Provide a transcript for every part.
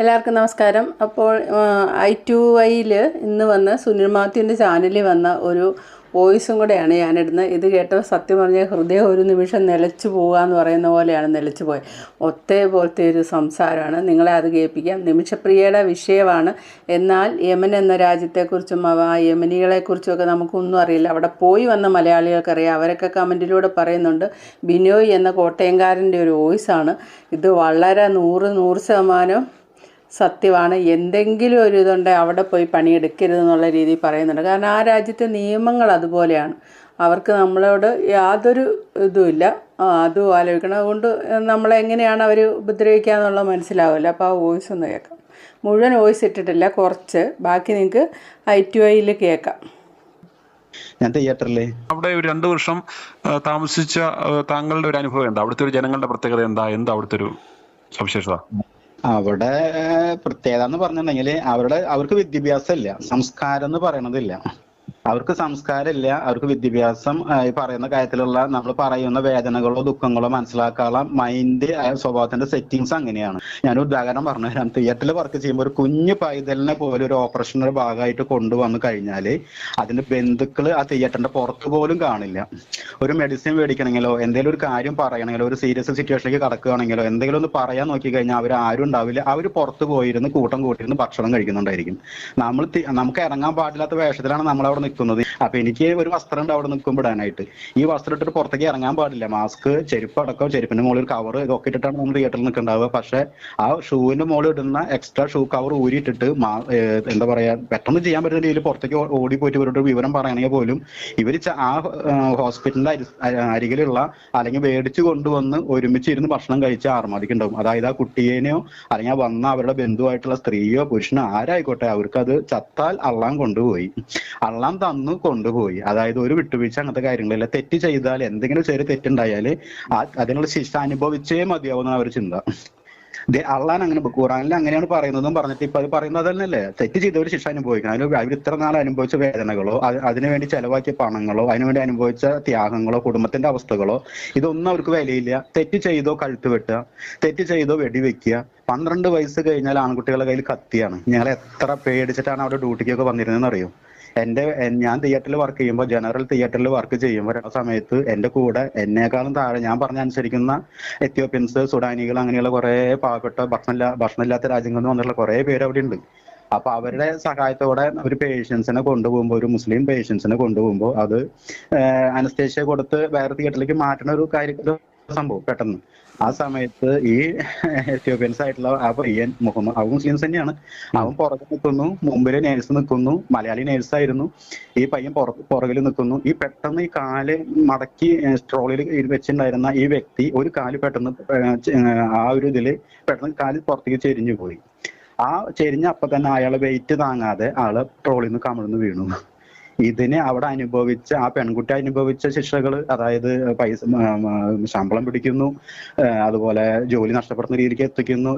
എല്ലാവർക്കും നമസ്കാരം. അപ്പോൾ ഐ ടു ഐയിൽ ഇന്ന് വന്ന സുനിൽ മാത്യുവിന്റെ ചാനലിൽ വന്ന ഒരു വോയിസും കൂടെയാണ് ഞാനിടുന്നത്. ഇത് കേട്ടപ്പോൾ സത്യം പറഞ്ഞാൽ ഹൃദയം ഒരു നിമിഷം നിലച്ചു എന്ന് പറയുന്ന പോലെയാണ് നിലച്ചു പോയത്. ഒത്തേ പോലത്തെ ഒരു സംസാരമാണ്. നിങ്ങളെ അത് കേൾപ്പിക്കാം. നിമിഷപ്രിയയുടെ വിഷയമാണ്. എന്നാൽ യമൻ എന്ന രാജ്യത്തെക്കുറിച്ചും അവ യമനികളെക്കുറിച്ചുമൊക്കെ നമുക്കൊന്നും അറിയില്ല. അവിടെ പോയി വന്ന മലയാളികൾക്കറിയാം. അവരൊക്കെ കമന്റിലൂടെ പറയുന്നുണ്ട് ബിനോയ് എന്ന കോട്ടയംകാരന്റെ ഒരു വോയിസാണ്. ഇത് വളരെ നൂറ് നൂറ് ശതമാനം സത്യമാണ്. എന്തെങ്കിലും ഒരു ഇതുണ്ടെ അവിടെ പോയി പണിയെടുക്കരുത് എന്നുള്ള രീതിയിൽ പറയുന്നുണ്ട്. കാരണം ആ രാജ്യത്തെ നിയമങ്ങൾ അതുപോലെയാണ്. അവർക്ക് നമ്മളോട് യാതൊരു ഇതുമില്ല. അതും ആലോചിക്കണം. അതുകൊണ്ട് നമ്മളെങ്ങനെയാണ് അവർ ഉപദ്രവിക്കുക എന്നുള്ളത് മനസ്സിലാവില്ല. അപ്പോൾ ആ വോയിസ് ഒന്ന് കേൾക്കാം. മുഴുവൻ വോയിസ് ഇട്ടിട്ടില്ല കുറച്ച്. ബാക്കി നിങ്ങൾക്ക് ഐ ടു ഐയിൽ കേൾക്കാം. ഞാൻ തിയേറ്ററിൽ. അവിടെ ഒരു രണ്ട് വർഷം താമസിച്ച താങ്കളുടെ ഒരു അനുഭവം എന്താ? അവിടുത്തെ ഒരു ജനങ്ങളുടെ പ്രത്യേകത എന്താ? എന്താ അവിടുത്തെ ഒരു സവിശേഷത? അവിടെ പ്രത്യേകത എന്ന് പറഞ്ഞിട്ടുണ്ടെങ്കിൽ അവരുടെ അവർക്ക് വിദ്യാഭ്യാസം ഇല്ല സംസ്കാരം എന്ന് പറയണതില്ല. അവർക്ക് സംസ്കാരമില്ല അവർക്ക് വിദ്യാഭ്യാസം ഈ പറയുന്ന കാര്യത്തിലുള്ള നമ്മൾ പറയുന്ന വേദനകളോ ദുഃഖങ്ങളോ മനസ്സിലാക്കാനുള്ള മൈൻഡ് സ്വഭാവത്തിന്റെ സെറ്റിങ്സ് അങ്ങനെയാണ്. ഞാൻ ഉദാഹരണം പറഞ്ഞു തരാം തിയേറ്ററിൽ വർക്ക് ചെയ്യുമ്പോൾ ഒരു കുഞ്ഞു പൈതലിനെ പോലെ ഒരു ഓപ്പറേഷന്റെ ഭാഗമായിട്ട് കൊണ്ടുവന്നു കഴിഞ്ഞാൽ അതിന്റെ ബന്ധുക്കൾ ആ തിയേറ്ററിന്റെ പുറത്ത് പോലും കാണില്ല. ഒരു മെഡിസിൻ മേടിക്കണമെങ്കിലോ എന്തെങ്കിലും ഒരു കാര്യം പറയണമെങ്കിലോ ഒരു സീരിയസ് സിറ്റുവേഷനിലേക്ക് കടക്കുകയാണെങ്കിലോ എന്തെങ്കിലും ഒന്ന് പറയാൻ നോക്കി കഴിഞ്ഞാൽ അവർ ആരും ഉണ്ടാവില്ല. അവർ പുറത്ത് പോയിരുന്ന് കൂട്ടം കൂട്ടിയിരുന്ന് ഭക്ഷണം കഴിക്കുന്നുണ്ടായിരിക്കും. നമ്മൾ നമുക്ക് ഇറങ്ങാൻ പാടില്ലാത്ത വേഷത്തിലാണ് നമ്മൾ അവിടെ നിൽക്കുന്നത്. അപ്പൊ എനിക്ക് ഒരു വസ്ത്രം ഉണ്ട് അവിടെ നിൽക്കുമ്പോൾ ഇടാനായിട്ട്. ഈ വസ്ത്രം ഇട്ടിട്ട് പുറത്തേക്ക് ഇറങ്ങാൻ പാടില്ല. മാസ്ക് ചെരുപ്പ് അടക്കം ചെരുപ്പിന്റെ മുകളിൽ കവർ ഇതൊക്കെ ഇട്ടിട്ടാണ് നമ്മൾ തിയേറ്ററിൽ നിൽക്കുന്നുണ്ടാവുക പക്ഷെ ആ ഷൂവിന്റെ മുകളിൽ ഇടുന്ന എക്സ്ട്രാ ഷൂ കവർ ഊരിയിട്ടിട്ട് എന്താ പറയാ പെട്ടെന്ന് ചെയ്യാൻ പറ്റുന്ന രീതിയിൽ പുറത്തേക്ക് ഓടി പോയിട്ട് ഇവരുടെ വിവരം പറയണമെങ്കിൽ പോലും ഇവർ ആ ഹോസ്പിറ്റലിന്റെ അരി അരികിലുള്ള അല്ലെങ്കിൽ മേടിച്ചു കൊണ്ടുവന്ന് ഒരുമിച്ച് ഇരുന്ന് ഭക്ഷണം കഴിച്ച് ആർമാദിക്കുണ്ടാവും അതായത് ആ കുട്ടിയേനെയോ അല്ലെങ്കിൽ വന്ന അവരുടെ ബന്ധുവായിട്ടുള്ള സ്ത്രീയോ പുരുഷനോ ആരായിക്കോട്ടെ അവർക്കത് ചത്താൽ അള്ളാൻ കൊണ്ടുപോയി. അള്ളാൻ തന്നു കൊണ്ടുപോയി. അതായത് ഒരു വിട്ടുവീഴ്ച അങ്ങനത്തെ കാര്യങ്ങളില്ല തെറ്റ് ചെയ്താൽ എന്തെങ്കിലും ചെറിയ തെറ്റുണ്ടായാൽ അതിനുള്ള ശിക്ഷ അനുഭവിച്ചേ മതിയാവുന്ന അവർ ചിന്ത. അള്ളാൻ അങ്ങനെ ഖുറാനിൽ അങ്ങനെയാണ് പറയുന്നതും പറഞ്ഞിട്ട് ഇപ്പൊ അത് പറയുന്നത് തന്നെയല്ലേ തെറ്റ് ചെയ്തവർ ശിക്ഷ അനുഭവിക്കണം. അതിന് അവർ ഇത്ര നാൾ അനുഭവിച്ച വേദനകളോ അതിനുവേണ്ടി ചെലവാക്കിയ പണങ്ങളോ അതിനുവേണ്ടി അനുഭവിച്ച ത്യാഗങ്ങളോ കുടുംബത്തിന്റെ അവസ്ഥകളോ ഇതൊന്നും അവർക്ക് വിലയില്ല. തെറ്റ് ചെയ്തോ കഴുത്ത് വെട്ടുക തെറ്റ് ചെയ്തോ വെടിവെക്കുക. പന്ത്രണ്ട് വയസ്സ് കഴിഞ്ഞാൽ ആൺകുട്ടികളുടെ കയ്യിൽ കത്തിയാണ്. ഞങ്ങൾ എത്ര പേടിച്ചിട്ടാണ് അവിടെ ഡ്യൂട്ടിക്കൊക്കെ വന്നിരുന്നതെന്ന് അറിയോ എന്റെ ഞാൻ തിയേറ്ററിൽ വർക്ക് ചെയ്യുമ്പോൾ ജനറൽ തിയേറ്ററിൽ വർക്ക് ചെയ്യുമ്പോൾ ആ സമയത്ത് എന്റെ കൂടെ എന്നെക്കാളും താഴെ ഞാൻ പറഞ്ഞ അനുസരിക്കുന്ന എത്യോപ്യൻസ് സുഡാനികൾ അങ്ങനെയുള്ള കുറെ പാവപ്പെട്ട ഭക്ഷണമില്ല ഭക്ഷണമില്ലാത്ത രാജ്യങ്ങളിൽ നിന്ന് വന്നിട്ടുള്ള കുറെ പേര് അവിടെ ഉണ്ട്. അപ്പൊ അവരുടെ സഹായത്തോടെ ഒരു പേഷ്യൻസിനെ കൊണ്ടുപോകുമ്പോൾ ഒരു മുസ്ലിം പേഷ്യൻസിനെ കൊണ്ടുപോകുമ്പോൾ അത് അനസ്തേഷ്യ കൊടുത്ത് വേറെ തിയേറ്ററിലേക്ക് മാറ്റുന്ന ഒരു കാര്യം സംഭവം പെട്ടെന്ന്. ആ സമയത്ത് ഈ എത്യോപ്യൻസ് ആയിട്ടുള്ള ആ പയ്യൻ മുഹമ്മദ് അവൻ മുസ്ലിംസ് തന്നെയാണ്. അവൻ പുറകിൽ നിൽക്കുന്നു മുമ്പിൽ നേഴ്സ് നിൽക്കുന്നു മലയാളി നേഴ്സ് ആയിരുന്നു ഈ പയ്യൻ പുറകിൽ നിൽക്കുന്നു. ഈ പെട്ടെന്ന് ഈ കാൽ മടക്കി സ്ട്രോളിൽ വെച്ചിട്ടുണ്ടായിരുന്ന ഈ വ്യക്തി ഒരു കാൽ പെട്ടെന്ന് ആ ഒരു ഇതിൽ പെട്ടെന്ന് കാൽ പുറത്തേക്ക് ചെരിഞ്ഞു പോയി. ആ ചെരിഞ്ഞ അപ്പൊ തന്നെ അയാളെ വെയിറ്റ് താങ്ങാതെ ആൾ ട്രോളിൽ നിന്ന് കമിഴ്ന്ന് വീണു. ഇതിന് അവിടെ അനുഭവിച്ച ആ പെൺകുട്ടി അനുഭവിച്ച ശിക്ഷകൾ അതായത് പൈസ ശമ്പളം പിടിക്കുന്നു അതുപോലെ ജോലി നഷ്ടപ്പെടുന്ന രീതിക്ക് എത്തിക്കുന്നു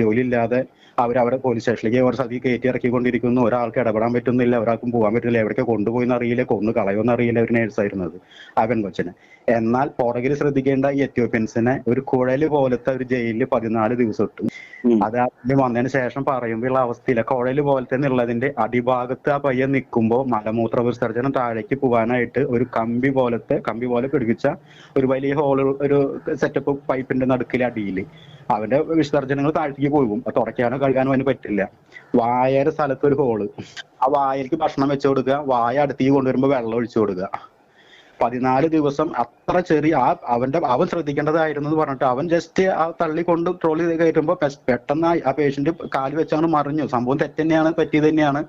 ജോലി ഇല്ലാതെ അവർ അവരെ പോലീസ് സ്റ്റേഷനിലേക്ക് ഓരോ സതി കയറ്റി ഇറക്കിക്കൊണ്ടിരിക്കുന്നു. ഒരാൾക്ക് ഇടപെടാൻ പറ്റുന്നില്ല ഒരാൾക്കും പോകാൻ പറ്റില്ല എവിടേക്ക് കൊണ്ടുപോയെന്ന് അറിയില്ല കൊന്നു കളയുമെന്ന് അറിയില്ല ഒരു നേഴ്സായിരുന്നത് ആ പെൺകൊച്ചിനെ. എന്നാൽ പുറകിൽ ശ്രദ്ധിക്കേണ്ട ഈ എത്യോപ്യൻസിനെ ഒരു കുഴൽ പോലത്തെ ഒരു ജയിലിൽ പതിനാല് ദിവസം ഇട്ടു. അത് അതിന് വന്നതിന് ശേഷം പറയുമ്പോഴുള്ള അവസ്ഥയില്ല കുഴൽ പോലത്തെ എന്നുള്ളതിന്റെ അടിഭാഗത്ത് ആ പയ്യൻ നിൽക്കുമ്പോൾ മലമൂത്ര വിസർജനം താഴേക്ക് പോകാനായിട്ട് ഒരു കമ്പി പോലത്തെ കമ്പി പോലെ പിടിപ്പിച്ച ഒരു വലിയ ഹോൾ ഒരു സെറ്റപ്പ് പൈപ്പിന്റെ നടുക്കിലെ അടിയിൽ. അവന്റെ വിസർജനങ്ങൾ താഴേക്ക് പോകും. അത് തുടയ്ക്കാനോ കഴുകാനോ അതിന് പറ്റില്ല. വായയുടെ സ്ഥലത്ത് ഒരു ഹോൾ ആ വായയ്ക്ക് ഭക്ഷണം വെച്ചു കൊടുക്കുക. വായ അടുത്തേക്ക് കൊണ്ടുവരുമ്പോ വെള്ളം ഒഴിച്ചു കൊടുക്കുക. പതിനാല് ദിവസം അത്ര ചെറിയ ആ അവന്റെ അവൻ ശ്രദ്ധിക്കേണ്ടതായിരുന്നു എന്ന് പറഞ്ഞിട്ട് അവൻ ജസ്റ്റ് ആ തള്ളി കൊണ്ട് ട്രോളി കയറ്റുമ്പോ പെ- പെട്ടെന്ന് ആ- പേഷ്യന്റ് കാൽ വെച്ചാണ് മറിഞ്ഞു. സംഭവം തെറ്റന്നെയാണ് പറ്റിയത് തന്നെയാണ്.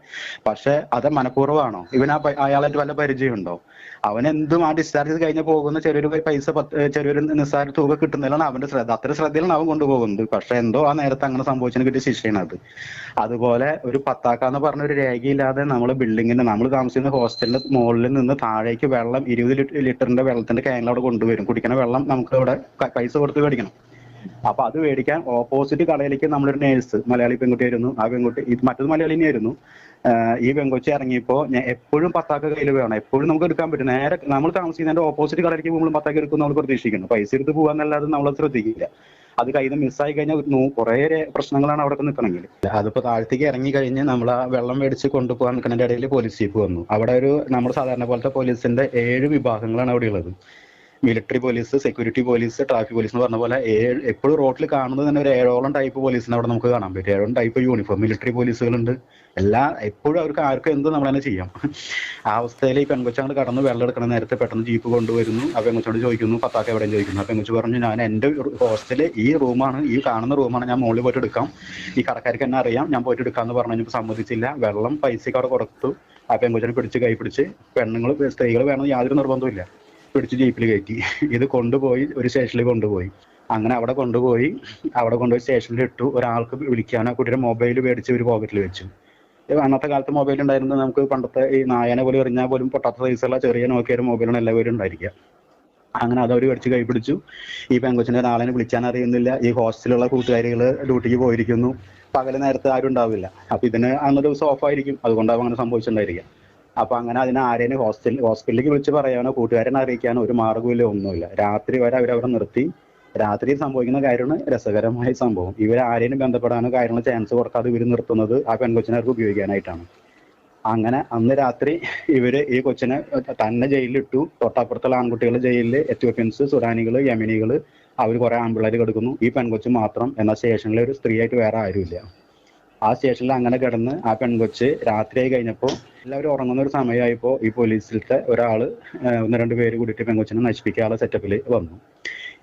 പക്ഷെ അത് മനഃപൂർവമാണോ? ഇവൻ ആ അയാളായിട്ട് വല്ല പരിചയമുണ്ടോ? അവൻ എന്തും ആ ഡിസ്ചാർജ് ചെയ്ത് കഴിഞ്ഞ് പോകുന്ന ചെറിയൊരു പൈസ ചെറിയൊരു നിസ്സാര തുക കിട്ടുന്നതിലാണ് അവന്റെ ശ്രദ്ധ അത്ര ശ്രദ്ധയിലാണ് അവൻ കൊണ്ടുപോകുന്നത്. പക്ഷെ എന്തോ ആ നേരത്തെ അങ്ങനെ സംഭവിച്ചതിന് കിട്ടിയ ശിക്ഷയാണ് അത് അതുപോലെ ഒരു പത്താക്ക എന്ന് പറഞ്ഞ ഒരു രേഖയില്ലാതെ നമ്മൾ ബിൽഡിങ്ങിന്റെ നമ്മൾ താമസിക്കുന്ന ഹോസ്റ്റലിന്റെ മുകളിൽ നിന്ന് താഴേക്ക് വെള്ളം ഇരുപത് ലിറ്ററിന്റെ വെള്ളത്തിന്റെ ക്യാനിൽ അവിടെ കൊണ്ടുവരും. കുടിക്കുന്ന വെള്ളം നമുക്ക് ഇവിടെ പൈസ കൊടുത്ത് മേടിക്കണം. അപ്പൊ അത് മേടിക്കാൻ ഓപ്പോസിറ്റ് കടയിലേക്ക് നമ്മളൊരു നേഴ്സ് മലയാളി പെൺകുട്ടിയായിരുന്നു ആ പെൺകുട്ടി ഇത് മറ്റൊരു മലയാളി തന്നെയായിരുന്നു ഈ പെൺകൊച്ചി ഇറങ്ങിയപ്പോ ഞാൻ എപ്പോഴും പത്താക്ക കയ്യിൽ വേണം. എപ്പോഴും നമുക്ക് എടുക്കാൻ പറ്റും. നേരെ നമ്മൾ താമസിക്കുന്നതിന്റെ ഓപ്പോസിറ്റ് കടയിലേക്ക് പോകുമ്പോൾ പത്താക്ക എടുക്കും നമ്മൾ പ്രതീക്ഷിക്കുന്നു. പൈസ എടുത്ത് പോകാന്നല്ലാതെ നമ്മൾ ശ്രദ്ധിക്കില്ല. അത് കയ്യിൽ മിസ്സായി കഴിഞ്ഞാൽ കുറെ പ്രശ്നങ്ങളാണ് അവിടെ നിൽക്കണമെങ്കിൽ. അതിപ്പോ താഴത്തേക്ക് ഇറങ്ങി കഴിഞ്ഞ് നമ്മൾ ആ വെള്ളം മേടിച്ച് കൊണ്ടുപോകാൻ നിൽക്കുന്നതിന്റെ ഇടയിൽ പോലീസ് ജീപ്പ് വന്നു. അവിടെ ഒരു നമ്മൾ സാധാരണ പോലത്തെ പോലീസിന്റെ ഏഴ് വിഭാഗങ്ങളാണ് അവിടെ ഉള്ളത്. Military police security police traffic police എന്ന് പറഞ്ഞ പോലെ എപ്പോഴും റോഡിൽ കാണുന്നത് തന്നെ ഒരു ഏഴോളം ടൈപ്പ് പോലീസിനെ അവിടെ നമുക്ക് കാണാൻ പറ്റും. ഏഴോളം ടൈപ്പ് യൂണിഫോം മിലിറ്ററി പോലീസുകളുണ്ട്. എല്ലാ എപ്പോഴും അവർക്ക് ആർക്കും എന്ത് നമ്മൾ തന്നെ ചെയ്യാം. ആ അവസ്ഥയിൽ ഈ പെൺകൊച്ചങ്ങോട് കടന്ന് വെള്ളം എടുക്കണ നേരത്തെ പെട്ടെന്ന് ജീപ്പ് കൊണ്ടുവരുന്നു. ആ പെൺകൊച്ചോട് ചോദിക്കുന്നു പത്താക്ക എവിടെയും? ചോദിക്കുന്നു. ആ പെൺകൊച്ച് പറഞ്ഞു ഞാൻ എന്റെ ഹോസ്റ്റൽ ഈ റൂമാണ് ഈ കാണുന്ന റൂമാണ് ഞാൻ മുകളിൽ പോയിട്ട് എടുക്കാം. ഈ കടക്കാർക്ക് എന്നെ അറിയാം ഞാൻ പോയിട്ട് എടുക്കാന്ന് പറഞ്ഞു സമ്മതിച്ചില്ല. വെള്ളം പൈസക്ക് അവിടെ കൊടുത്തു. ആ പെൺകൊച്ചിനെ പിടിച്ച് കൈ പിടിച്ച് പെണ്ണുങ്ങൾ സ്ത്രീകൾ വേണമെന്ന് യാതൊരു നിർബന്ധവും പിടിച്ച് ജീപ്പിൽ കയറ്റി. ഇത് കൊണ്ടുപോയി ഒരു സ്റ്റേഷനിൽ കൊണ്ടുപോയി. അങ്ങനെ അവിടെ കൊണ്ടുപോയി അവിടെ കൊണ്ടുപോയി സ്റ്റേഷനിൽ ഇട്ടു. ഒരാൾക്ക് വിളിക്കാൻ ആ കുട്ടിയുടെ മൊബൈൽ മേടിച്ച് ഒരു പോക്കറ്റിൽ വെച്ചു. അന്നത്തെ കാലത്ത് മൊബൈൽ ഉണ്ടായിരുന്നത് നമുക്ക് പണ്ടത്തെ ഈ നായനെ പോലും എറിഞ്ഞാൽ പോലും പൊട്ടാത്ത സൈസുള്ള ചെറിയ നോക്കിയ ഒരു മൊബൈലാണ് എല്ലാവരും ഉണ്ടായിരിക്കുക. അങ്ങനെ അത് അവർ മേടിച്ച് കൈ പിടിച്ചു ഈ പെങ്കൊച്ചിന്റെ ഒരാളെ വിളിക്കാൻ അറിയുന്നില്ല. ഈ ഹോസ്റ്റലിലുള്ള കൂട്ടുകാരികൾ ഡ്യൂട്ടിക്ക് പോയിരിക്കുന്നു. പകൽ നേരത്തെ ആരും ഉണ്ടാവില്ല. അപ്പൊ ഇതിന് അന്നൊരു ദിവസം ഓഫ് ആയിരിക്കും. അതുകൊണ്ടാവും അങ്ങനെ സംഭവിച്ചിട്ടുണ്ടായിരിക്കുക. അപ്പൊ അങ്ങനെ അതിനെ ആരെയും ഹോസ്റ്റലിൽ ഹോസ്പിറ്റലിലേക്ക് വിളിച്ച് പറയാനോ കൂട്ടുകാരനെ അറിയിക്കാനോ ഒരു മാർഗമില്ല ഒന്നുമില്ല. രാത്രി വരെ അവരവിടെ നിർത്തി. രാത്രി സംഭവിക്കുന്ന കാര്യമാണ് രസകരമായ സംഭവം. ഇവർ ആരെയും ബന്ധപ്പെടാനോ കാര്യങ്ങൾ ചാൻസ് കൊടുക്കാതെ ഇവർ നിർത്തുന്നത് ആ പെൺകൊച്ചിനവർക്ക് ഉപയോഗിക്കാനായിട്ടാണ്. അങ്ങനെ അന്ന് രാത്രി ഇവർ ഈ കൊച്ചിനെ തന്നെ ജയിലിലിട്ടു. തൊട്ടപ്പുറത്തുള്ള ആൺകുട്ടികൾ ജയിലിൽ എത്യോപ്യൻസ് സുഡാനികൾ യമിനികൾ അവർ കുറെ ആൺപിള്ളേർ കിടക്കുന്നു ഈ പെൺകൊച്ചു മാത്രം. എന്നാൽ സ്റ്റേഷനിൽ ഒരു സ്ത്രീയായിട്ട് വേറെ ആരുമില്ല. ആ സ്റ്റേഷനിൽ അങ്ങനെ കിടന്ന് ആ പെൺകൊച്ച് രാത്രിയായി കഴിഞ്ഞപ്പോൾ എല്ലാവരും ഉറങ്ങുന്ന ഒരു സമയമായപ്പോൾ ഈ പോലീസിലത്തെ ഒരാൾ ഒന്ന് രണ്ട് പേര് കൂടിയിട്ട് പെൺകൊച്ചിനെ നശിപ്പിക്കാനുള്ള സെറ്റപ്പിൽ വന്നു.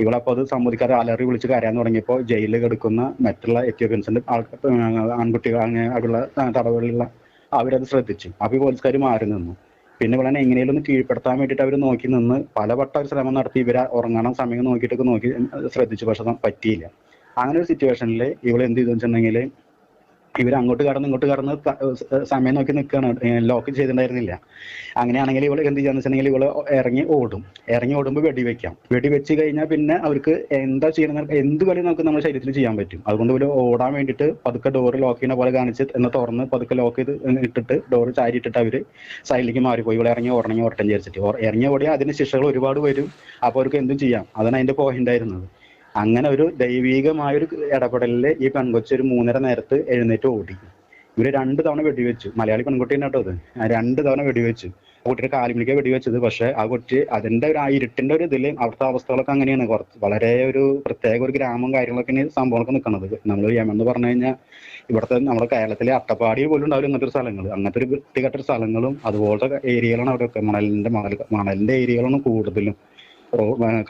ഇവളപ്പോൾ അത് സമ്മതിക്കാതെ അലറി വിളിച്ച് കരയാൻ തുടങ്ങിയപ്പോൾ ജയിലിൽ കിടക്കുന്ന മറ്റുള്ള എത്യോപ്യൻസിന്റെ ആൺകുട്ടികൾ അങ്ങനെ അവിടെയുള്ള തടവുകളിലുള്ള അവരത് ശ്രദ്ധിച്ചു. അപ്പൊ ഈ പോലീസുകാർ മാറി നിന്നു. പിന്നെ ഇവളെ എങ്ങനെയും ഒന്ന് കീഴ്പ്പെടുത്താൻ വേണ്ടിയിട്ട് അവർ നോക്കി നിന്ന് പലവട്ടം ഒരു ശ്രമം നടത്തി. ഇവരെ ഉറങ്ങണം സമയം നോക്കിയിട്ടൊക്കെ നോക്കി ശ്രദ്ധിച്ചു. പക്ഷെ പറ്റിയില്ല. അങ്ങനെ ഒരു സിറ്റുവേഷനിൽ ഇവൾ എന്ത് വെച്ചിട്ടുണ്ടെങ്കിൽ ഇവർ അങ്ങോട്ട് കടന്ന് ഇങ്ങോട്ട് കടന്ന് സമയം നോക്കി നിൽക്കുകയാണ് ലോക്ക് ചെയ്തിട്ടുണ്ടായിരുന്നില്ല. അങ്ങനെയാണെങ്കിൽ ഇവൾ എന്ത് ചെയ്യാന്ന് വെച്ചിട്ടുണ്ടെങ്കിൽ ഇവൾ ഇറങ്ങി ഓടും. ഇറങ്ങി ഓടുമ്പോൾ വെടി വെക്കാം. വെടി വെടിവെച്ച് കഴിഞ്ഞാൽ പിന്നെ അവർക്ക് എന്താ ചെയ്യണമെന്ന് എന്ത് കളി നമുക്ക് നമ്മുടെ ശരീരത്തിൽ ചെയ്യാൻ പറ്റും? അതുകൊണ്ട് ഇവർ ഓടാൻ വേണ്ടിയിട്ട് പതുക്കെ ഡോർ ലോക്ക് ചെയ്യുന്ന പോലെ കാണിച്ച് എന്ന് തുറന്ന് പതുക്കെ ലോക്ക് ചെയ്ത് ഇട്ടിട്ട് ഡോർ ചാരി ഇട്ടിട്ട് അവർ സൈഡിലേക്ക് മാറിപ്പോയി. ഇവിടെ ഇറങ്ങി ഓടണമെങ്കിൽ ഓടട്ടെ വിചാരിച്ചിട്ട്. ഇറങ്ങി ഓടിയാൽ അതിന് ശിക്ഷകൾ ഒരുപാട് വരും. അപ്പോൾ അവർക്ക് എന്തും ചെയ്യാം. അതാണ് അതിന്റെ പോയിന്റ് ആയിരുന്നത്. അങ്ങനെ ഒരു ദൈവീകമായ ഒരു ഇടപെടലിൽ ഈ പെൺകൊച്ച് ഒരു മൂന്നര നേരത്ത് എഴുന്നേറ്റ് ഓടി. ഇവർ രണ്ട് തവണ വെടിവെച്ചു. മലയാളി പെൺകുട്ടി തന്നെ കേട്ടോ അത് രണ്ട് തവണ വെടിവെച്ചു. കുട്ടിയുടെ കാലിമിലേക്ക് വെടിവെച്ചത്. പക്ഷെ ആ കുട്ടി അതിന്റെ ഒരു ആ ഇരുട്ടിന്റെ ഒരു ഇതിൽ അവിടുത്തെ അവസ്ഥകളൊക്കെ അങ്ങനെയാണ്. കുറച്ച് വളരെ ഒരു പ്രത്യേക ഒരു ഗ്രാമം കാര്യങ്ങളൊക്കെ സംഭവങ്ങളൊക്കെ നിൽക്കുന്നത് നമ്മൾ യമൻ പറഞ്ഞു കഴിഞ്ഞാൽ ഇവിടുത്തെ നമ്മുടെ കേരളത്തിലെ അട്ടപ്പാടി പോലും ഉണ്ടാവില്ല ഇങ്ങനത്തെ ഒരു സ്ഥലങ്ങൾ അങ്ങനത്തെ ഒരു വൃത്തികെട്ട സ്ഥലങ്ങളും അതുപോലത്തെ ഏരിയകളാണ് അവിടെയൊക്കെ. മണലിന്റെ മണൽ മണലിന്റെ ഏരിയകളാണ് കൂടുതലും.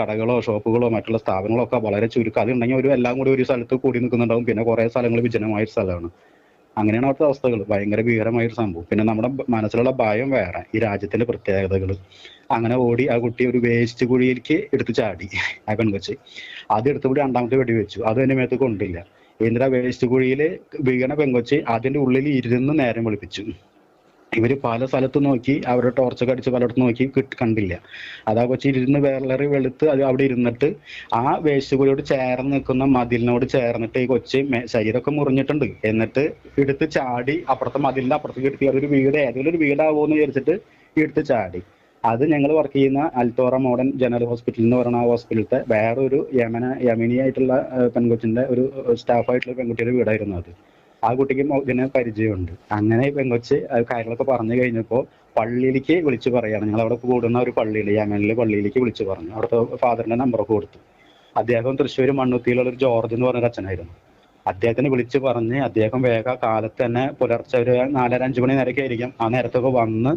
കടകളോ ഷോപ്പുകളോ മറ്റുള്ള സ്ഥാപനങ്ങളോ ഒക്കെ വളരെ ചുരുക്കം. അതുണ്ടെങ്കിൽ ഒരു എല്ലാം കൂടി ഒരു സ്ഥലത്ത് കൂടി നിൽക്കുന്നുണ്ടാവും. പിന്നെ കുറെ സ്ഥലങ്ങൾ വിജനമായ സ്ഥലമാണ്. അങ്ങനെയാണ് അവിടുത്തെ അവസ്ഥകൾ. ഭയങ്കര ഭീകരമായ ഒരു സംഭവം. പിന്നെ നമ്മുടെ മനസ്സിലുള്ള ഭയം വേറെ. ഈ രാജ്യത്തിന്റെ പ്രത്യേകതകൾ. അങ്ങനെ ഓടി ആ കുട്ടി ഒരു വേസ്റ്റ് കുഴിയിലേക്ക് എടുത്ത് ചാടി ആ പെൺകൊച്ച്. അത് എടുത്തുകൂടി രണ്ടാമത്തെ വെടി വെച്ചു. അത് എന്റെ മേത്ത് കൊണ്ടില്ല. എന്നിട്ട് ആ വേസ്റ്റ് കുഴിയിൽ വീണ പെൺകൊച്ച് അതിന്റെ ഉള്ളിൽ ഇരുന്ന് നേരം വെളുപ്പിച്ചു. ഇവർ പല സ്ഥലത്ത് നോക്കി അവരുടെ ടോർച്ചൊക്കെ അടിച്ച് പലയിടത്ത് നോക്കി കിട്ട് കണ്ടില്ല. അതാ കൊച്ചി ഇരുന്ന് വേറെ വെളുത്ത് അത് അവിടെ ഇരുന്നിട്ട് ആ വേസ്റ്റ് കുഴിയോട് ചേർന്ന് നിൽക്കുന്ന മതിലിനോട് ചേർന്നിട്ട് ഈ കൊച്ചി ശരീരമൊക്കെ മുറിഞ്ഞിട്ടുണ്ട്. എന്നിട്ട് എടുത്ത് ചാടി അപ്പുറത്തെ മതിലിന്റെ അപ്പുറത്തേക്ക് എടുത്തി അതൊരു വീട് ഏതെങ്കിലും ഒരു വീടാവോന്ന് വിചാരിച്ചിട്ട് എടുത്ത് ചാടി. അത് ഞങ്ങൾ വർക്ക് ചെയ്യുന്ന അൽത്തോറ മോഡേൺ ജനറൽ ഹോസ്പിറ്റൽ എന്ന് പറയുന്ന ആ ഹോസ്പിറ്റലത്തെ വേറൊരു യമന യമിനി ആയിട്ടുള്ള പെൺകൊച്ചിന്റെ ഒരു സ്റ്റാഫായിട്ടുള്ള പെൺകുട്ടിയുടെ വീടായിരുന്നു അത്. ആ കുട്ടിക്ക് ഇതിനെ പരിചയമുണ്ട്. അങ്ങനെ പെങ്കൊച്ച് കാര്യങ്ങളൊക്കെ പറഞ്ഞു കഴിഞ്ഞപ്പോൾ പള്ളിയിലേക്ക് വിളിച്ചു പറയാണ്. ഞങ്ങൾ അവിടെ കൂടുന്ന ഒരു പള്ളിയിൽ യമനിലെ പള്ളിയിലേക്ക് വിളിച്ചു പറഞ്ഞു. അവിടുത്തെ ഫാദറിന്റെ നമ്പറൊക്കെ കൊടുത്തു. അദ്ദേഹം തൃശ്ശൂർ മണ്ണുത്തിയിലുള്ള ഒരു ജോർജ് എന്ന് പറഞ്ഞ ഒരു അച്ഛനായിരുന്നു. അദ്ദേഹത്തിന് വിളിച്ചു പറഞ്ഞ് അദ്ദേഹം വേഗ കാലത്ത് തന്നെ പുലർച്ചെ ഒരു നാലര അഞ്ചു മണി നേരൊക്കെ ആയിരിക്കും. ആ നേരത്തൊക്കെ വന്ന്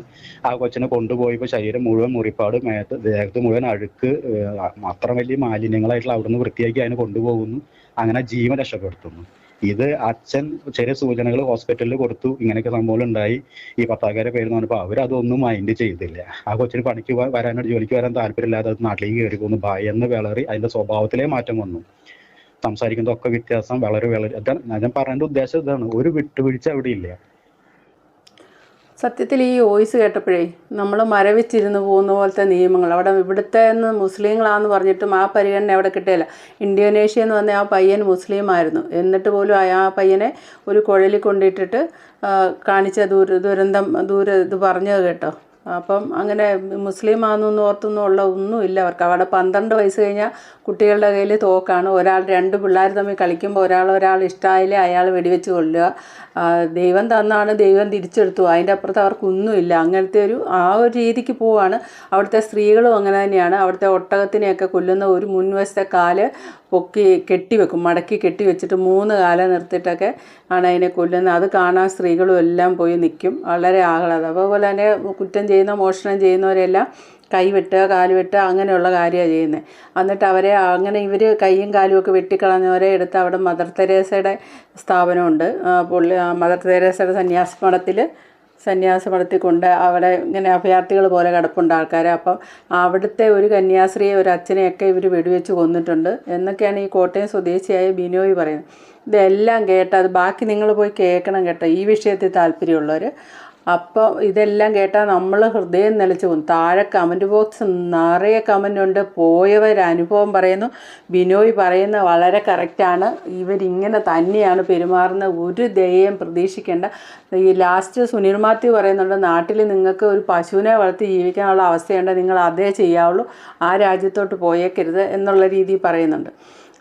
ആ കൊച്ചിനെ കൊണ്ടുപോയപ്പോൾ ശരീരം മുഴുവൻ മുറിപ്പാട് മേത്ത് ദേഹത്ത് മുഴുവൻ അഴുക്ക് അത്ര വലിയ മാലിന്യങ്ങളായിട്ടുള്ള അവിടുന്ന് വൃത്തിയാക്കി അതിനെ കൊണ്ടുപോകുന്നു. അങ്ങനെ ജീവൻ രക്ഷപ്പെടുത്തുന്നു. ഇത് അച്ഛൻ ചെറിയ സൂചനകൾ ഹോസ്പിറ്റലിൽ കൊടുത്തു. ഇങ്ങനെയൊക്കെ സംഭവം ഉണ്ടായി. ഈ പത്താക്കാരെ പേര് പറഞ്ഞപ്പോൾ അവരതൊന്നും മൈൻഡ് ചെയ്തില്ല. ആ കൊച്ചിന് പണിക്ക് വരാനോ ജോലിക്ക് വരാൻ താല്പര്യമില്ലാതെ അത് നാട്ടിലേക്ക് കയറി പോകുന്നു. ഭയന്ന് വിളറി അതിന്റെ സ്വഭാവത്തിലേ മാറ്റം വന്നു. സംസാരിക്കുന്നതൊക്കെ വ്യത്യാസം വളരെ വളരെ ഞാൻ പറയേണ്ട ഉദ്ദേശം ഇതാണ്. ഒരു വിട്ടുവീഴ്ച അവിടെ ഇല്ല. സത്യത്തിൽ ഈ വോയിസ് കേട്ടപ്പോഴേ നമ്മൾ മരവിച്ചിരുന്ന് പോകുന്ന പോലത്തെ നിയമങ്ങൾ. അവിടെ ഇവിടുത്തെ എന്ന് മുസ്ലിങ്ങളാന്ന് പറഞ്ഞിട്ടും ആ പരിഗണന അവിടെ കിട്ടിയില്ല. ഇന്ത്യോനേഷ്യ എന്ന് പറഞ്ഞ ആ പയ്യൻ മുസ്ലിം ആയിരുന്നു എന്നിട്ട് പോലും ആ- ആ പയ്യനെ ഒരു കുഴലിൽ കൊണ്ടിട്ടിട്ട് കാണിച്ച ദൂര ദുരന്തം ദൂര ഇത് പറഞ്ഞത് കേട്ടോ. അപ്പം അങ്ങനെ മുസ്ലിം ആണെന്നൊന്നും ഓർത്തൊന്നും ഉള്ള ഒന്നുമില്ല അവർക്ക്. അവിടെ പന്ത്രണ്ട് വയസ്സ് കഴിഞ്ഞാൽ കുട്ടികളുടെ കയ്യിൽ തോക്കാണ്. ഒരാൾ രണ്ട് പിള്ളേർ തമ്മിൽ കളിക്കുമ്പോൾ ഒരാൾ ഒരാൾ ഇഷ്ടമായില്ലേ അയാൾ വെടിവെച്ച് കൊല്ലുക. ദൈവം തന്നാണ് ദൈവം തിരിച്ചെടുത്തു. അതിന്റെ അപ്പുറത്ത് അവർക്കൊന്നുമില്ല അങ്ങനത്തെ ഒരു ആ ഒരു രീതിക്ക് പോവാണ്. അവിടുത്തെ സ്ത്രീകളും അങ്ങനെ തന്നെയാണ്. അവിടുത്തെ ഒട്ടകത്തിനെയൊക്കെ കൊല്ലുന്ന ഒരു മുൻവശത്തെ കാൽ പൊക്കി കെട്ടിവെക്കും മടക്കി കെട്ടി വെച്ചിട്ട് മൂന്ന് കാലം നിർത്തിയിട്ടൊക്കെ ആണ് അതിനെ കൊല്ലുന്നത്. അത് കാണാൻ സ്ത്രീകളും എല്ലാം പോയി നിൽക്കും വളരെ ആഹ്ലാദം. അതുപോലെ തന്നെ കുറ്റം ചെയ്യുന്ന മോഷണം ചെയ്യുന്നവരെല്ലാം കൈ വെട്ടുക കാൽ വെട്ടുക അങ്ങനെയുള്ള കാര്യമാണ് ചെയ്യുന്നത്. എന്നിട്ട് അവരെ അങ്ങനെ ഇവർ കൈയും കാലും ഒക്കെ വെട്ടിക്കളഞ്ഞവരെ എടുത്ത് അവിടെ മദർ തെരേസയുടെ സ്ഥാപനമുണ്ട്. പുള്ളി മദർ തെരേസയുടെ സന്യാസ മഠത്തിൽ സന്യാസ മഠത്തിൽ കൊണ്ട് അവിടെ ഇങ്ങനെ അഭയാർത്ഥികൾ പോലെ കിടപ്പുണ്ട് ആൾക്കാർ അപ്പം അവിടുത്തെ ഒരു കന്യാസ്ത്രീയെ ഒരു അച്ഛനെയൊക്കെ ഇവർ വെടിവെച്ച് കൊന്നിട്ടുണ്ട്. എന്നൊക്കെയാണ് ഈ കോട്ടയം സ്വദേശിയായ ബിനോയ് പറയുന്നത്. ഇതെല്ലാം കേട്ട് അത് ബാക്കി നിങ്ങൾ പോയി കേൾക്കണം കേട്ടോ. ഈ വിഷയത്തിൽ താല്പര്യമുള്ളവർ അപ്പോൾ ഇതെല്ലാം കേട്ടാൽ നമ്മൾ ഹൃദയം നിലച്ച് പോകും താഴെ കമന്റ് ബോക്സ് നിറയെ കമന്റ് ഉണ്ട്. പോയവർ അനുഭവം പറയുന്നു. ബിനോയ് പറയുന്നത് വളരെ കറക്റ്റാണ് ഇവരിങ്ങനെ തന്നെയാണ് പെരുമാറുന്ന ഒരു ദയം പ്രതീക്ഷിക്കേണ്ട. ഈ ലാസ്റ്റ് സുനിൽ മാത്യു പറയുന്നുണ്ട് നാട്ടിൽ നിങ്ങൾക്ക് ഒരു പശുവിനെ വളർത്തി ജീവിക്കാനുള്ള അവസ്ഥയുണ്ട്. നിങ്ങൾ അതേ ചെയ്യാവുള്ളൂ. ആ രാജ്യത്തോട്ട് പോയേക്കരുത് എന്നുള്ള രീതിയിൽ പറയുന്നുണ്ട്.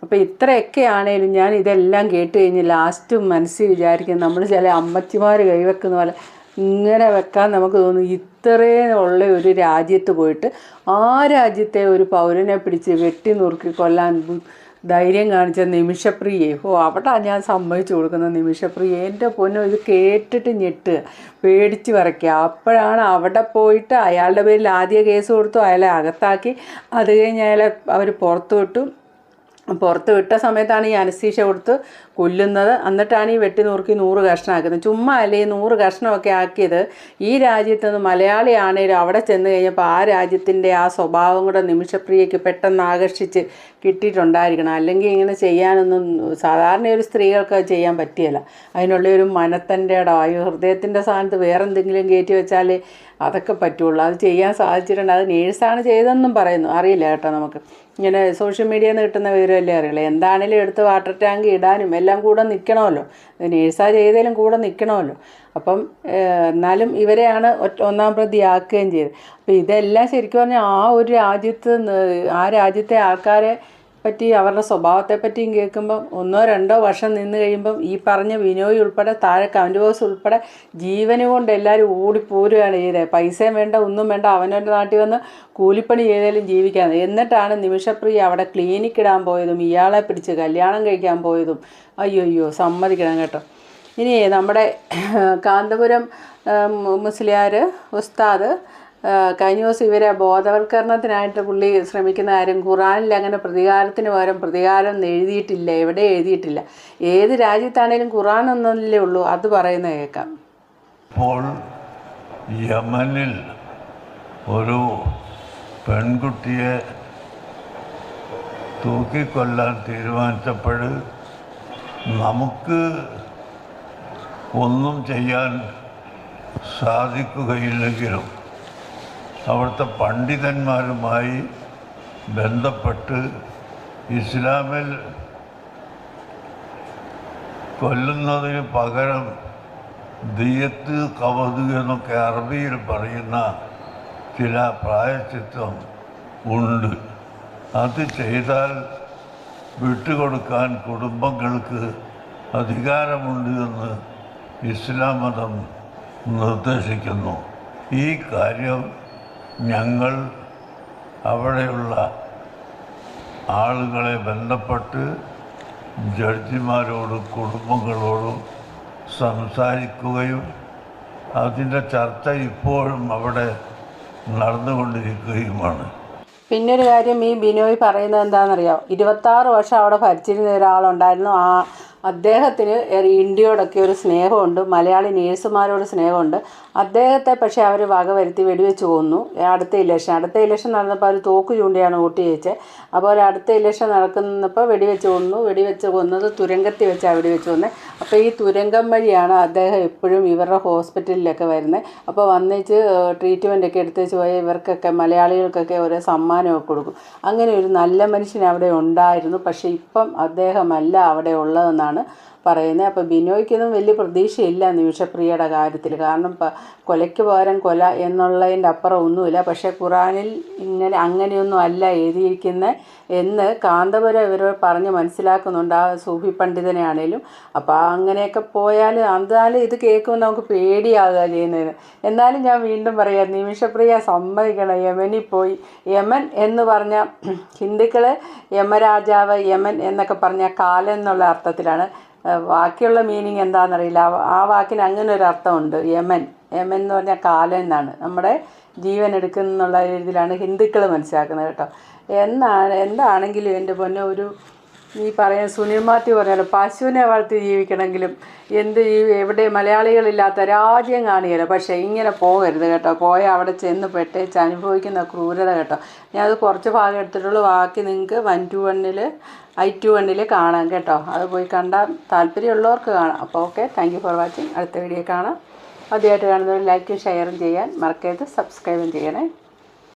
അപ്പോൾ ഇത്രയൊക്കെ ആണേലും ഞാൻ ഇതെല്ലാം കേട്ട് കഴിഞ്ഞ് ലാസ്റ്റ് മനസ്സിൽ വിചാരിക്കും നമ്മൾ ചില അമ്മച്ചിമാർ കൈവെക്കുന്ന പോലെ ഇങ്ങനെ വെക്കാൻ നമുക്ക് തോന്നും ഇത്രയും ഉള്ള ഒരു രാജ്യത്ത് പോയിട്ട് ആ രാജ്യത്തെ ഒരു പൗരനെ പിടിച്ച് വെട്ടി നുറുക്കി കൊല്ലാൻ ധൈര്യം കാണിച്ച നിമിഷപ്രിയെ. ഓ അവിടെ ഞാൻ സമ്മതിച്ചു കൊടുക്കുന്ന നിമിഷപ്രിയ. എന്റെ പൊന്നോ ഇത് കേട്ടിട്ട് ഞെട്ടുക. പേടിച്ച് വരയ്ക്കുക. അപ്പോഴാണ് അവിടെ പോയിട്ട് അയാളുടെ പേരിൽ ആദ്യ കേസ് കൊടുത്തു. അയാളെ അകത്താക്കി. അത് കഴിഞ്ഞ് അയാളെ അവർ പുറത്തു വിട്ടു പുറത്ത് വിട്ട സമയത്താണ് ഈ അനസ്തീഷ കൊടുത്ത് കൊല്ലുന്നത്. എന്നിട്ടാണ് ഈ വെട്ടി നുറുക്കി നൂറ് കഷ്ണമാക്കുന്നത്. ചുമ്മാ അല്ലേ നൂറ് കഷ്ണമൊക്കെ ആക്കിയത്? ഈ രാജ്യത്ത് നിന്ന് മലയാളിയാണേലും അവിടെ ചെന്ന് കഴിഞ്ഞപ്പോൾ ആ രാജ്യത്തിന്റെ ആ സ്വഭാവം കൂടെ നിമിഷപ്രിയയ്ക്ക് പെട്ടെന്ന് ആകർഷിച്ച് കിട്ടിയിട്ടുണ്ടായിരിക്കണം. അല്ലെങ്കിൽ ഇങ്ങനെ ചെയ്യാനൊന്നും സാധാരണ ഒരു സ്ത്രീകൾക്ക് ചെയ്യാൻ പറ്റിയല്ല. അതിനുള്ള ഒരു മനത്തന്റെ ഇടം ഹൃദയത്തിന്റെ സ്ഥാനത്ത് വേറെ എന്തെങ്കിലും കയറ്റി വെച്ചാൽ അതൊക്കെ പറ്റുള്ളൂ. അത് ചെയ്യാൻ സാധിച്ചിട്ടുണ്ട്. അത് നേഴ്സാണ് ചെയ്തതെന്നും പറയുന്നു. അറിയില്ല കേട്ടോ നമുക്ക്. ഇങ്ങനെ സോഷ്യൽ മീഡിയയിൽ നിന്ന് കിട്ടുന്ന വിവരമല്ലേ അറിയുള്ളൂ. എന്താണേലും എടുത്ത് വാട്ടർ ടാങ്ക് ഇടാനും എല്ലാം കൂടെ നിൽക്കണമല്ലോ നേഴ്സാ ചെയ്തേലും കൂടെ നിൽക്കണമല്ലോ അപ്പം എന്നാലും ഇവരെയാണ് ഒന്നാം പ്രതി ആക്കുകയും ചെയ്തത്. അപ്പം ഇതെല്ലാം ശരിക്കും പറഞ്ഞാൽ ആ ഒരു രാജ്യത്ത് ആ രാജ്യത്തെ ആൾക്കാരെ പറ്റി അവരുടെ സ്വഭാവത്തെ പറ്റിയും കേൾക്കുമ്പം ഒന്നോ രണ്ടോ വർഷം നിന്ന് കഴിയുമ്പം ഈ പറഞ്ഞ വിനോയ് ഉൾപ്പെടെ താഴെ കമന്റ് ബോക്സ് ഉൾപ്പെടെ ജീവന് കൊണ്ട് എല്ലാവരും ഓടിപ്പോരുകയാണ് ചെയ്തത് പൈസയും വേണ്ട ഒന്നും വേണ്ട അവനവന്റെ നാട്ടിൽ വന്ന് കൂലിപ്പണി ചെയ്താലും ജീവിക്കാൻ എന്നിട്ടാണ് നിമിഷപ്രിയ അവിടെ ക്ലിനിക്ക് ഇടാൻ പോയതും ഇയാളെ പിടിച്ച് കല്യാണം കഴിക്കാൻ പോയതും. അയ്യോ അയ്യോ സമ്മതിക്കണം കേട്ടോ. ഇനി നമ്മുടെ കാന്തപുരം മുസ്ലിയാർ ഉസ്താദ് കഴിഞ്ഞ ദിവസം ഇവരെ ബോധവൽക്കരണത്തിനായിട്ട് പുള്ളി ശ്രമിക്കുന്ന കാര്യം ഖുറാനിൽ അങ്ങനെ പ്രതികാരത്തിന് പകരം പ്രതികാരം എഴുതിയിട്ടില്ല എവിടെ എഴുതിയിട്ടില്ല. ഏത് രാജ്യത്താണേലും ഖുറാൻ ഒന്നല്ലേ ഉള്ളൂ അത് പറയുന്ന കേൾക്കാം ഇപ്പോൾ യമനിൽ ഒരു പെൺകുട്ടിയെ തൂക്കിക്കൊല്ലാൻ തീരുമാനിച്ചപ്പോൾ നമുക്ക് ഒന്നും ചെയ്യാൻ സാധിക്കുകയില്ലെങ്കിലും അവിടുത്തെ പണ്ഡിതന്മാരുമായി ബന്ധപ്പെട്ട് ഇസ്ലാമിൽ കൊല്ലുന്നതിന് പകരം ദിയത്ത് കവതു എന്നൊക്കെ അറബിയിൽ പറയുന്ന ചില പ്രായച്ചിത്വം ഉണ്ട്. അത് ചെയ്താൽ വിട്ടുകൊടുക്കാൻ കുടുംബങ്ങൾക്ക് അധികാരമുണ്ട് എന്ന് ഇസ്ലാം മതം നിർദ്ദേശിക്കുന്നു. ഈ കാര്യം ഞങ്ങൾ അവിടെയുള്ള ആളുകളെ ബന്ധപ്പെട്ട് ജഡ്ജിമാരോടും കുടുംബങ്ങളോടും സംസാരിക്കുകയും അതിന്റെ ചർച്ച ഇപ്പോഴും അവിടെ നടന്നുകൊണ്ടിരിക്കുകയുമാണ്. പിന്നെ ഒരു കാര്യം ഈ ബിനോയ് പറയുന്നത് എന്താണെന്നറിയോ? ഇരുപത്താറ് വർഷം അവിടെ ഭരിച്ചിരുന്ന ഒരാളുണ്ടായിരുന്നു. ആ അദ്ദേഹത്തിന് ഇന്ത്യയോടൊക്കെ ഒരു സ്നേഹമുണ്ട്. മലയാളി നേഴ്സുമാരോട് സ്നേഹമുണ്ട്. അദ്ദേഹത്തെ പക്ഷേ അവർ വകവരുത്തി വെടിവെച്ച് കൊന്നു. അടുത്ത ഇലക്ഷൻ. അടുത്ത ഇലക്ഷൻ നടന്നപ്പോൾ അവർ തോക്ക് ചൂണ്ടിയാണ് വോട്ട് ചെയ്യിച്ചത് അപ്പോൾ അടുത്ത ഇലക്ഷൻ നടക്കുന്നപ്പോൾ വെടിവെച്ച് കൊന്നു. വെടിവെച്ച് കൊന്നത് തുരങ്കത്തി വെച്ചാണ് വെടിവെച്ച് കൊന്നത് അപ്പോൾ ഈ തുരങ്കം വഴിയാണ് അദ്ദേഹം എപ്പോഴും ഇവരുടെ ഹോസ്പിറ്റലിലൊക്കെ വരുന്നത് അപ്പോൾ വന്നേച്ച് ട്രീറ്റ്മെന്റ് ഒക്കെ എടുത്തേച്ച് പോയി ഇവർക്കൊക്കെ മലയാളികൾക്കൊക്കെ ഓരോ സമ്മാനമൊക്കെ കൊടുക്കും. അങ്ങനെ ഒരു നല്ല മനുഷ്യൻ അവിടെ ഉണ്ടായിരുന്നു. പക്ഷേ ഇപ്പം അദ്ദേഹമല്ല അവിടെ ഉള്ളതെന്നാണ് പറയുന്നത്. അപ്പോൾ ബിനോയ്ക്കൊന്നും വലിയ പ്രതീക്ഷയില്ല നിമിഷപ്രിയയുടെ കാര്യത്തിൽ കാരണം കൊലയ്ക്ക് പകരം കൊല എന്നുള്ളതിന്റെ അപ്പുറം ഒന്നുമില്ല. പക്ഷേ ഖുറാനിൽ ഇങ്ങനെ അങ്ങനെയൊന്നും അല്ല എഴുതിയിരിക്കുന്നത് എന്ന് കാന്തപുരം ഇവർ പറഞ്ഞ് മനസ്സിലാക്കുന്നുണ്ട്. ആ സൂഫി പണ്ഡിതനെയാണേലും. അപ്പോൾ അങ്ങനെയൊക്കെ പോയാൽ എന്തായാലും ഇത് കേൾക്കുമ്പോൾ നമുക്ക് പേടിയാകുക ചെയ്യുന്നതിന് എന്നാലും ഞാൻ വീണ്ടും പറയാം നിമിഷപ്രിയ സമ്മതിക്കണം. യമനിൽ പോയി. യമൻ എന്ന് പറഞ്ഞ ഹിന്ദുക്കൾ യമരാജാവ് യമൻ എന്നൊക്കെ പറഞ്ഞ കാലം എന്നുള്ള അർത്ഥത്തിലാണ്. ബാക്കിയുള്ള മീനിങ് എന്താണെന്നറിയില്ല. ആ- വാക്കിന് അങ്ങനെ ഒരു അർത്ഥമുണ്ട്. യമൻ. യമൻ എന്ന് പറഞ്ഞാൽ കാലം എന്നാണ്. നമ്മുടെ ജീവൻ എടുക്കുന്നുള്ള രീതിയിലാണ് ഹിന്ദുക്കൾ മനസ്സിലാക്കുന്നത് കേട്ടോ. എന്നാണ് എന്താണെങ്കിലും എന്റെ പൊന്നെ ഒരു ഈ പറയുന്ന സുനിൽ മാത്യു പറഞ്ഞാലോ പശുവിനെ വളർത്തി ജീവിക്കണമെങ്കിലും എന്ത് എവിടെ മലയാളികളില്ലാത്ത രാജ്യം കാണുകയില്ല പക്ഷേ ഇങ്ങനെ പോകരുത് കേട്ടോ. പോയ അവിടെ ചെന്ന് പെട്ടേച്ച് അനുഭവിക്കുന്ന ക്രൂരത കേട്ടോ. ഞാൻ അത് കുറച്ച് ഭാഗം എടുത്തിട്ടുള്ളൂ. ബാക്കി നിങ്ങൾക്ക് വൺ ടു വണ്ണിൽ ഐ ടു വണ്ണിൽ കാണാം കേട്ടോ. അത് പോയി കണ്ടാൽ താല്പര്യമുള്ളവർക്ക് കാണാം. അപ്പോൾ ഓക്കെ താങ്ക് ഫോർ വാച്ചിങ്. അടുത്ത വീഡിയോ കാണാം. ആദ്യമായിട്ട് കാണുന്നവർ ലൈക്കും ഷെയറും ചെയ്യാൻ മറക്കരുത്. സബ്സ്ക്രൈബും ചെയ്യണേ.